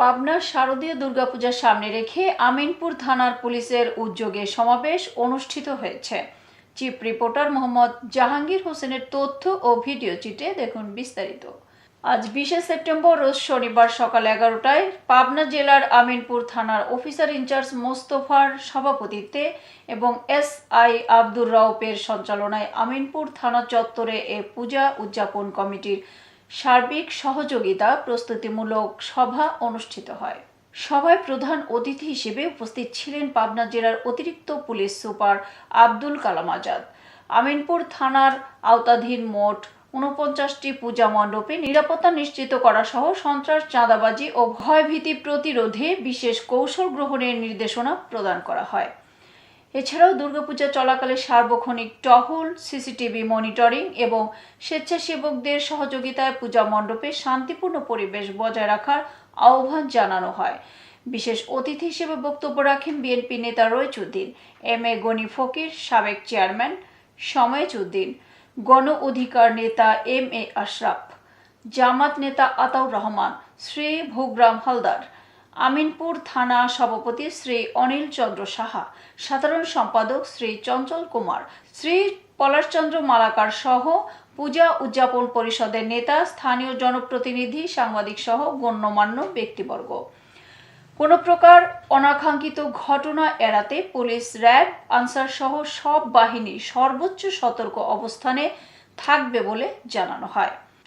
পাবনার শারদীয় দুর্গাপূজার সামনে রেখে আমিনপুর থানার পুলিশের উদ্যোগে সমাবেশ অনুষ্ঠিত হয়েছে। চিফ রিপোর্টার মোহাম্মদ জাহাঙ্গীর হোসেনের তথ্য ও ভিডিও চিটে দেখুন বিস্তারিত। আজ বিশে সেপ্টেম্বর, রোজ শনিবার সকাল এগারোটায় পাবনা জেলার আমিনপুর থানার অফিসার ইনচার্জ মোস্তফার সভাপতিত্বে এবং এস আই আব্দুর রাউপের সঞ্চালনায় আমিনপুর থানা চত্বরে এ পূজা উদযাপন কমিটির সার্বিক সহযোগিতা প্রস্তুতিমূলক সভা অনুষ্ঠিত হয়। সভায় প্রধান অতিথি হিসেবে উপস্থিত ছিলেন পাবনা জেলার অতিরিক্ত পুলিশ সুপার আব্দুল কালাম আজাদ। আমিনপুর থানার আওতাধীন মোট উনপঞ্চাশটি পূজা মণ্ডপে নিরাপত্তা নিশ্চিত করা সহ সন্ত্রাস, চাঁদাবাজি ও ভয়ভীতি প্রতিরোধে বিশেষ কৌশল গ্রহণের নির্দেশনা প্রদান করা হয়। এছাড়াও দুর্গাপূজা চলাকালে সার্বক্ষণিক টহল, সিসিটিভি মনিটরিং এবং স্বেচ্ছাসেবকদের সহযোগিতায় পূজা মণ্ডপে শান্তিপূর্ণ পরিবেশ বজায় রাখার আহ্বান জানানো হয়। বিশেষ অতিথি হিসেবে বক্তব্য রাখেন বিএনপি নেতা রইচুদ্দিন, এম এ গনি ফকির, সাবেক চেয়ারম্যান সময়েজ উদ্দিন গণ অধিকার নেতা এম এ আশরাফ, জামাত নেতা আতাউর রহমান, শ্রী ভোগরাম হালদার আমিনপুর থানা সভাপতি শ্রী অনিল চন্দ্র সাহা, সাধারণ সম্পাদক শ্রী চঞ্চল কুমার, শ্রী পলাশচন্দ্র মালাকার সহ পূজা উদযাপন পরিষদের নেতা, স্থানীয় জনপ্রতিনিধি, সাংবাদিক সহ গণ্যমান্য ব্যক্তিবর্গ। কোনো প্রকার অনাকাঙ্ক্ষিত ঘটনা এড়াতে পুলিশ, র্যাব, আনসার সহ সব বাহিনী সর্বোচ্চ সতর্ক অবস্থানে থাকবে বলে জানানো হয়।